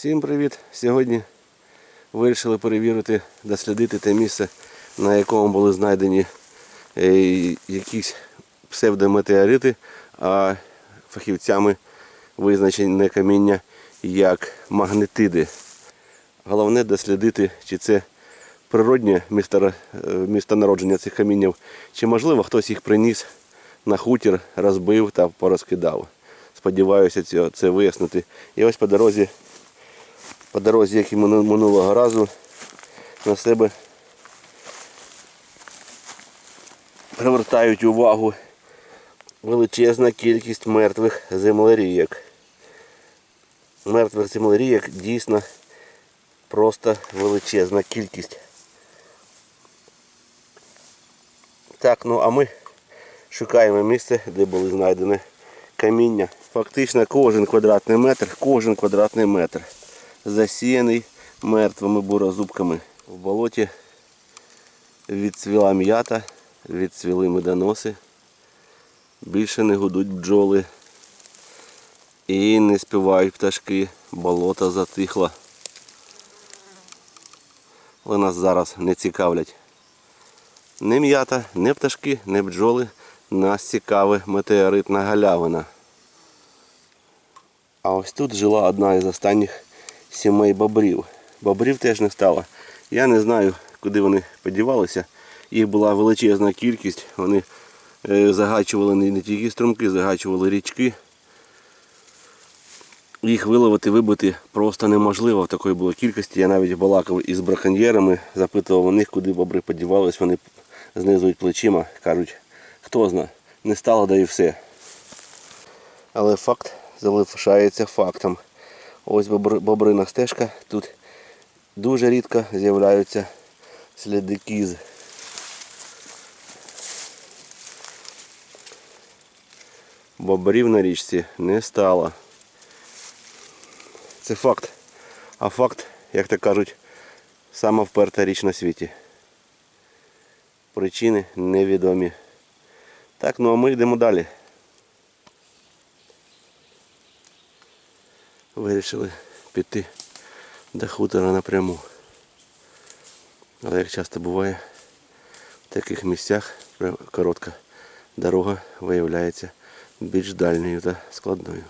Всім привіт! Сьогодні вирішили перевірити, дослідити те місце, на якому були знайдені е, якісь псевдометеорити, а фахівцями визначене каміння як магнетиди. Головне дослідити, чи це природнє місто, містонародження цих каміннів, чи можливо хтось їх приніс на хутір, розбив та порозкидав. Сподіваюся це вияснити. І ось по дорозі по дорозі, як і минулого разу, на себе привертають увагу величезна кількість мертвих землерійок. Мертвих землерійок дійсно просто величезна кількість. Так, ну а ми шукаємо місце, де були знайдені каміння. Фактично кожен квадратний метр, кожен квадратний метр засіяний мертвими бурозубками. В болоті відцвіла м'ята, відцвіли медоноси. Більше не гудуть бджоли. І не співають пташки, болото затихло. Але нас зараз не цікавлять. Не м'ята, не пташки, не бджоли. Нас цікавить метеоритна галявина. А ось тут жила одна із останніх сімей бобрів. Бобрів теж не стало. Я не знаю, куди вони подівалися. Їх була величезна кількість. Вони е, загачували не тільки струмки, загачували річки. Їх виловити, вибити просто неможливо в такої було кількості. Я навіть балакав із браконьєрами, запитував у них, куди бобри подівались. Вони знизують плечима, кажуть, хто зна, не стало, да і все. Але факт залишається фактом. Ось бобрина стежка. Тут дуже рідко з'являються сліди кіз. Бобрів на річці не стало. Це факт. А факт, як то кажуть, сама вперта річ на світі. Причини невідомі. Так, ну а ми йдемо далі. Вирішили піти до хутора напряму. Але як часто буває, в таких місцях коротка дорога виявляється більш дальньою та складною.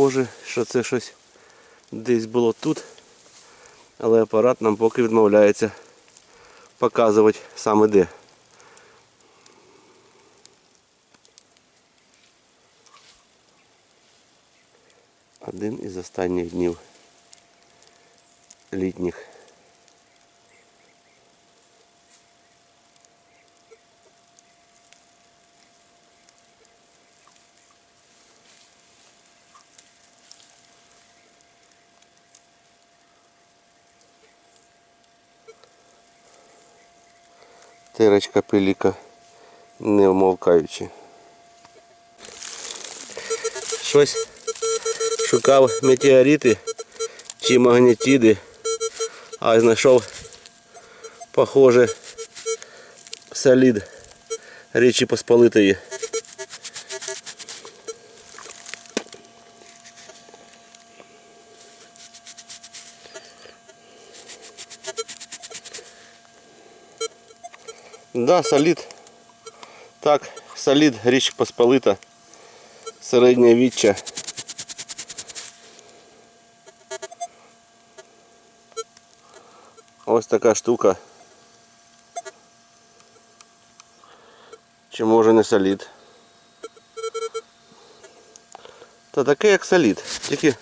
Схоже, що це щось десь було тут, але апарат нам поки відмовляється показувати саме де. Один із останніх днів літніх. Тирочка пиліка не вмовкаючи. Щось шукав метеорити чи магнітіди, а знайшов, похоже, солід Річі Посполитої. Да, солід. Так, солід, річ посполита. Середнє віччя. Ось така штука. Чи може не солід? Та таке як солід. Тільки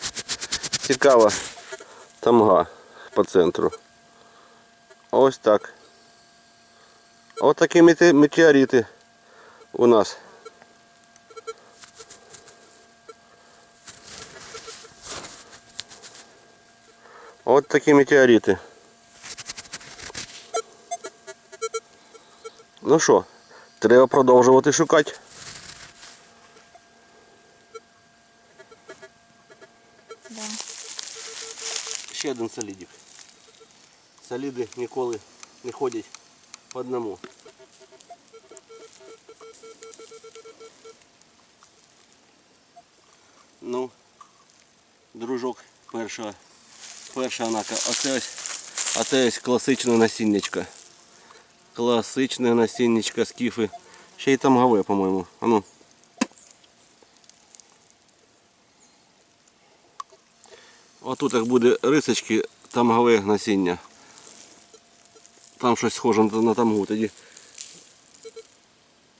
цікава тамга по центру. Ось так. Ось такі мете- метеорити у нас. От такі метеорити. Ну що, треба продовжувати шукати. Да. Ще один солідик. Соліди ніколи не ходять По одному. Ну, дружок першого, перша анака. Оце ось, оце ось класичне насіннячко. Класичне насіннячко скіфи. Ще й там гаве, по-моєму. А ну. Отут як буде рисочки, там гаве насіння. Там щось схоже на тамгу. Тоді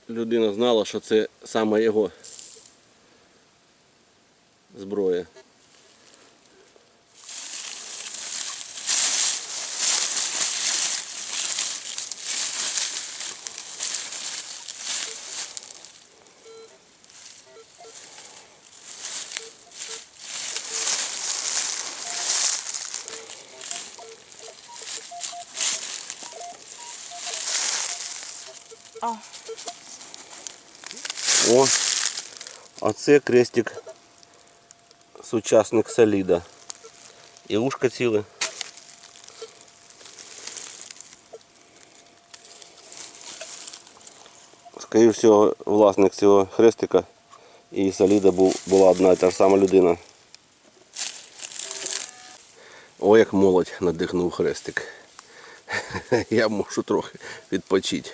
людина знала, що це саме його зброя. О, а це крестик сучасник соліда. І ушко ціле. Скоріше всього, власник цього хрестика і соліда була одна і та ж сама людина. О, як молодь надихнув хрестик. Я можу трохи відпочити.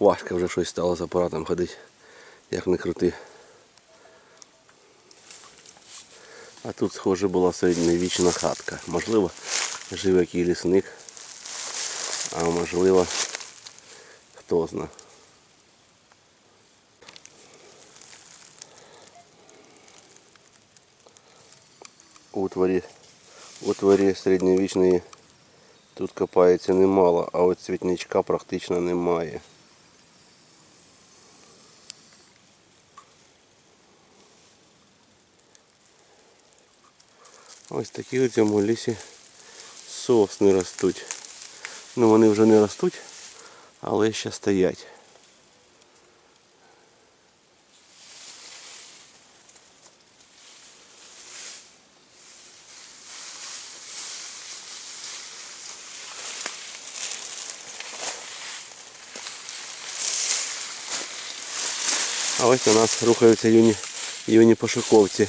Важко вже щось стало з апаратом ходити, як не крути. А тут, схоже, була середньовічна хатка. Можливо, жив який лісник, а можливо, хто зна. У творі, у творі середньовічної тут копається немало, а от цвітничка практично немає. Ось такі у цьому лісі сосни ростуть. Ну вони вже не ростуть, але ще стоять. А ось у нас рухаються юні, юні пошуковці.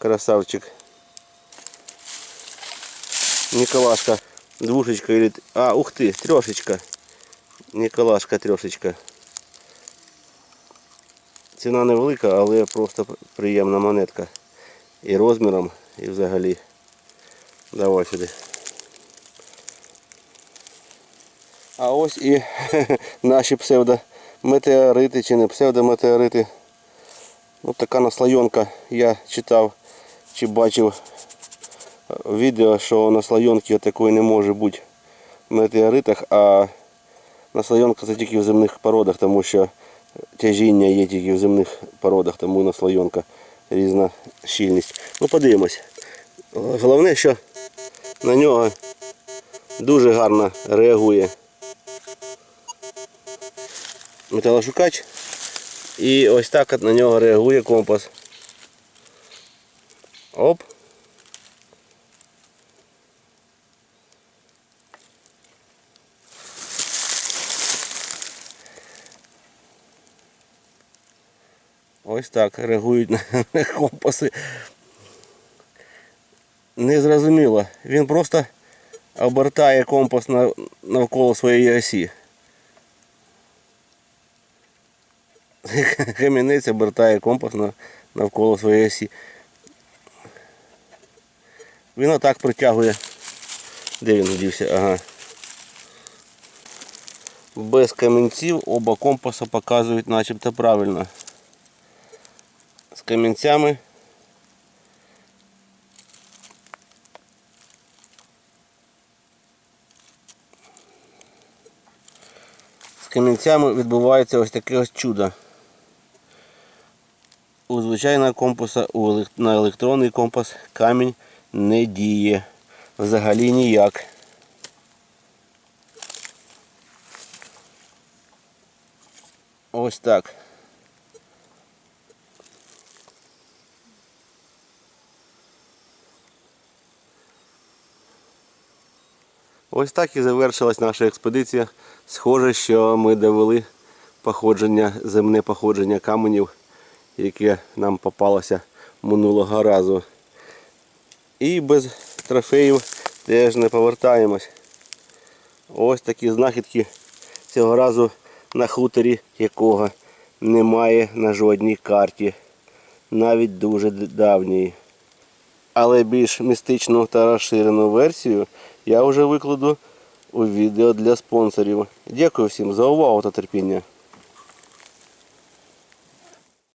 Красавчик. Николашка. Двушечка или... А, ух ты, трешечка. Николашка трешечка. Ціна невелика, але просто приємна монетка. І розміром, і взагалі. Давай сюди. А ось і наші псевдометеорити чи не псевдометеорити. Ось така наслойонка. Я читав чи бачив відео, що на слойонці такої не може бути в метеоритах, а наслойонка це тільки в земних породах, тому що тяжіння є тільки в земних породах, тому наслойонка різна щільність. Ну подивимось. Головне, що на нього дуже гарно реагує металошукач. І ось так на нього реагує компас. Оп. Ось так реагують на, компаси. Незрозуміло. Він просто обертає компас навколо своєї осі. Камінець обертає компас навколо своєї осі. Він отак притягує. Де він дівся? Ага. Без камінців оба компаса показують начебто правильно. З камінцями. З камінцями відбувається ось таке ось чудо. У звичайного компаса, на електронний компас камінь не діє. Взагалі ніяк. Ось так. Ось так і завершилась наша експедиція. Схоже, що ми довели походження, земне походження каменів, яке нам попалося минулого разу. І без трофеїв теж не повертаємось. Ось такі знахідки цього разу на хуторі, якого немає на жодній карті, навіть дуже давній. Але більш містичну та розширену версію я вже викладу у відео для спонсорів. Дякую всім за увагу та терпіння.